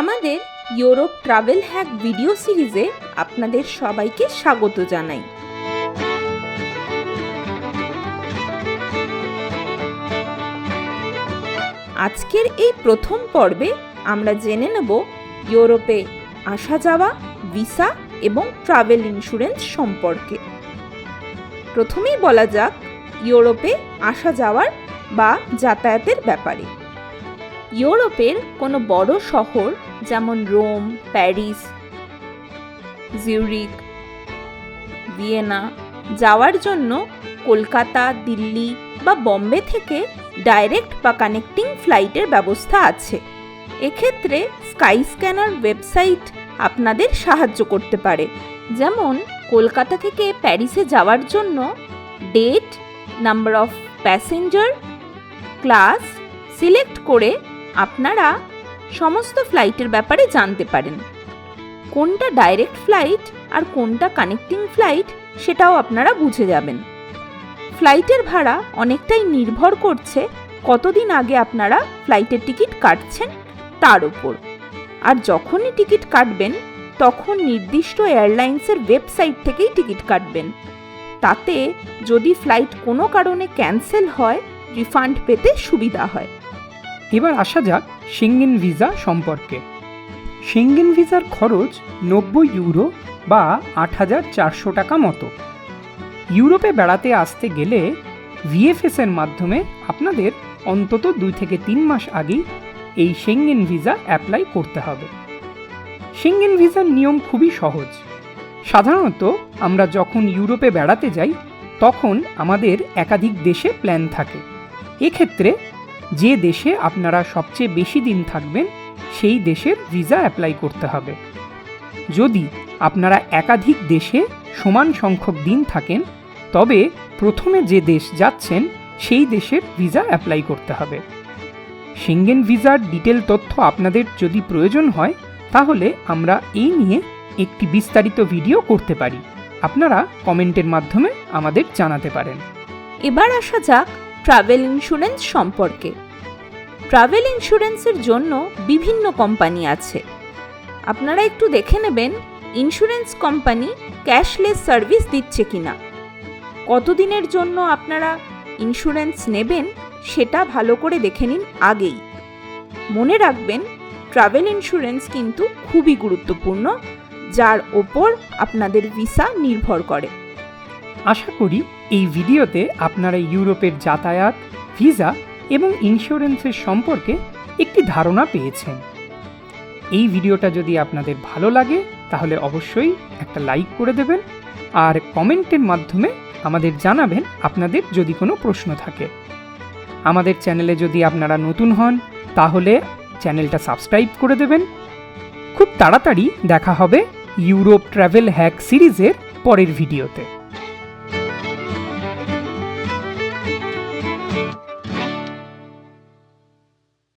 আমাদের Europe travel hack video সিরিজে আপনাদের সবাইকে স্বাগত জানাই। আজকের এই প্রথম পর্বে আমরা জেনে নেব ইউরোপে আসা যাওয়া, ভিসা এবং ট্রাভেল ইন্স্যুরেন্স সম্পর্কে। প্রথমেই বলা যাক ইউরোপে আসা যাওয়ার বা যাতায়াতের ব্যাপারে। ইউরোপের কোনো বড় শহর যেমন রোম, প্যারিস, জিউরিক, ভিয়েনা, যাওয়ার জন্য কলকাতা, দিল্লি বা বম্বে থেকে ডাইরেক্ট বা কানেক্টিং ফ্লাইটের ব্যবস্থা আছে। এক্ষেত্রে স্কাই স্ক্যানার ওয়েবসাইট আপনাদের সাহায্য করতে পারে। যেমন কলকাতা থেকে প্যারিসে যাওয়ার জন্য date, number of passenger, class select করে আপনারা সমস্ত ফ্লাইটের ব্যাপারে জানতে পারেন। কোনটা ডাইরেক্ট ফ্লাইট আর কোনটা কানেক্টিং ফ্লাইট সেটাও আপনারা বুঝে যাবেন। ফ্লাইটের ভাড়া অনেকটাই নির্ভর করছে কতদিন আগে আপনারা ফ্লাইটের টিকিট কাটছেন তার উপর। আর যখনই টিকিট কাটবেন, তখন নির্দিষ্ট এয়ারলাইন্সের ওয়েবসাইট থেকেই টিকিট কাটবেন। তাতে যদি ফ্লাইট কোনো কারণে ক্যান্সেল হয় রিফান্ড পেতে সুবিধা হয়। এবার আসা যাক সেঙ্গেন ভিসা সম্পর্কে। সেঙ্গেন ভিসার খরচ নব্বই ইউরো বা আট হাজার চারশো টাকা মতো। ইউরোপে বেড়াতে আসতে গেলে ভিএফএস এর মাধ্যমে আপনাদের অন্তত দুই থেকে তিন মাস আগেই এই সেঙ্গেন ভিসা অ্যাপ্লাই করতে হবে। সেঙ্গেন ভিসার নিয়ম খুবই সহজ। সাধারণত আমরা যখন ইউরোপে বেড়াতে যাই, তখন আমাদের একাধিক দেশে প্ল্যান থাকে। এক্ষেত্রে যে দেশে আপনারা সবচেয়ে বেশি দিন থাকবেন, সেই দেশের ভিসা অ্যাপ্লাই করতে হবে। যদি আপনারা একাধিক দেশে সমান সংখ্যক দিন থাকেন, তবে প্রথমে যে দেশ যাচ্ছেন, সেই দেশের ভিসা অ্যাপ্লাই করতে হবে। সেঙ্গেন ভিসার ডিটেল তথ্য আপনাদের যদি প্রয়োজন হয়, তাহলে আমরা এই নিয়ে একটি বিস্তারিত ভিডিও করতে পারি। আপনারা কমেন্টের মাধ্যমে আমাদের জানাতে পারেন। এবার আসা যাক ট্রাভেল ইন্স্যুরেন্স সম্পর্কে। ট্রাভেল ইন্স্যুরেন্সের জন্য বিভিন্ন কোম্পানি আছে। আপনারা একটু দেখে নেবেন ইন্স্যুরেন্স কোম্পানি ক্যাশলেস সার্ভিস দিচ্ছে কিনা। কতদিনের জন্য আপনারা ইন্স্যুরেন্স নেবেন সেটা ভালো করে দেখে নিন আগেই। মনে রাখবেন, ট্রাভেল ইন্স্যুরেন্স কিন্তু খুবই গুরুত্বপূর্ণ, যার ওপর আপনাদের ভিসা নির্ভর করে। আশা করি এই ভিডিওতে আপনারা ইউরোপের যাতায়াত, ভিসা এবং ইন্স্যুরেন্সের সম্পর্কে একটি ধারণা পেয়েছেন। এই ভিডিওটা যদি আপনাদের ভালো লাগে, তাহলে অবশ্যই একটা লাইক করে দেবেন আর কমেন্টের মাধ্যমে আমাদের জানাবেন আপনাদের যদি কোনো প্রশ্ন থাকে। আমাদের চ্যানেলে যদি আপনারা নতুন হন, তাহলে চ্যানেলটা সাবস্ক্রাইব করে দেবেন। খুব তাড়াতাড়ি দেখা হবে ইউরোপ ট্রাভেল হ্যাক সিরিজের পরের ভিডিওতে।